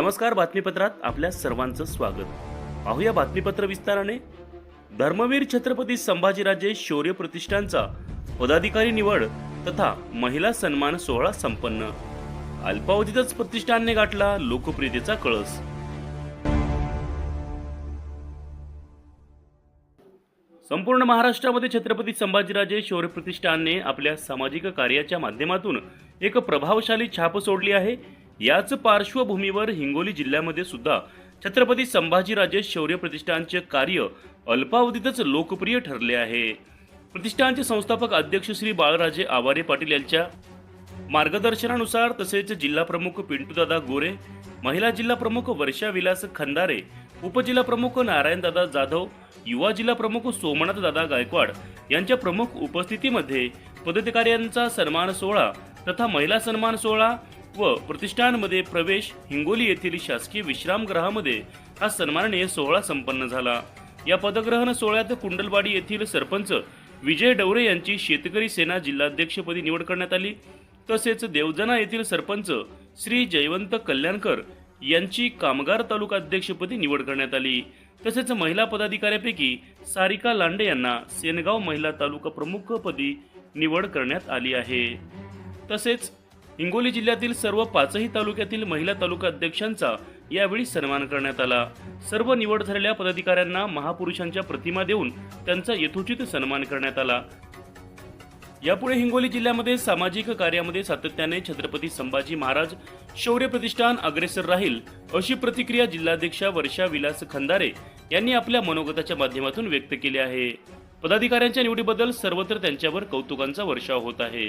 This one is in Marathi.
नमस्कार बातमीपत्रात आपल्या सर्वांचं स्वागत. पाहूया बातमीपत्र विस्ताराने. धर्मवीर छत्रपती संभाजीराजे शौर्य प्रतिष्ठानचा पदाधिकारी निवड तथा महिला सन्मान सोहळा संपन्न. अल्पावधीतच प्रतिष्ठानने गाठला लोकप्रियतेचा कळस. संपूर्ण महाराष्ट्रामध्ये छत्रपती संभाजीराजे शौर्य प्रतिष्ठानने आपल्या सामाजिक कार्याच्या माध्यमातून एक प्रभावशाली छाप सोडली आहे. याच पार्श्वभूमीवर हिंगोली जिल्ह्यामध्ये सुद्धा छत्रपती संभाजीराजे शौर्य प्रतिष्ठानचे कार्य अल्पावधीतच लोकप्रिय ठरले आहे. प्रतिष्ठानचे संस्थापक अध्यक्ष श्री बाळराजे आवारे पाटील यांच्या मार्गदर्शनानुसार तसेच जिल्हा प्रमुख पिंटूदादा गोरे महिला जिल्हा प्रमुख वर्षा विलास खंदारे उपजिल्हा प्रमुख नारायणदादा जाधव युवा जिल्हा प्रमुख सोमनाथ दादा गायकवाड यांच्या प्रमुख उपस्थितीमध्ये पदाधिकाऱ्यांचा सन्मान सोहळा तथा महिला सन्मान सोहळा व प्रतिष्ठानमध्ये प्रवेश हिंगोली येथील शासकीय विश्रामगृहामध्ये हा सन्माननीय सोहळा संपन्न झाला. या पदग्रहण सोहळ्यात कुंडलवाडी येथील सरपंच विजय डवरे यांची शेतकरी सेना जिल्हाध्यक्षपदी निवड करण्यात आली. तसेच देवजना येथील सरपंच श्री जयवंत कल्याणकर यांची कामगार तालुका अध्यक्षपदी निवड करण्यात आली. तसेच महिला पदाधिकाऱ्यापैकी सारिका लांडे यांना सेनगाव महिला तालुका प्रमुखपदी निवड करण्यात आली आहे. तसेच हिंगोली जिल्ह्यातील सर्व पाचही तालुक्यातील महिला तालुका अध्यक्षांचा यावेळी सन्मान करण्यात आला. सर्व निवड झालेल्या पदाधिकाऱ्यांना महापुरुषांच्या प्रतिमा देऊन त्यांचा यथोचित सन्मान करण्यात आला. यापुढे हिंगोली जिल्ह्यामध्ये सामाजिक कार्यामध्ये सातत्याने छत्रपती संभाजी महाराज शौर्य प्रतिष्ठान अग्रेसर राहील अशी प्रतिक्रिया जिल्हाध्यक्षा वर्षा विलास खंदारे यांनी आपल्या मनोगताच्या माध्यमातून व्यक्त केली आहे. पदाधिकाऱ्यांच्या निवडीबद्दल सर्वत्र त्यांच्यावर कौतुकांचा वर्षाव होत आहे.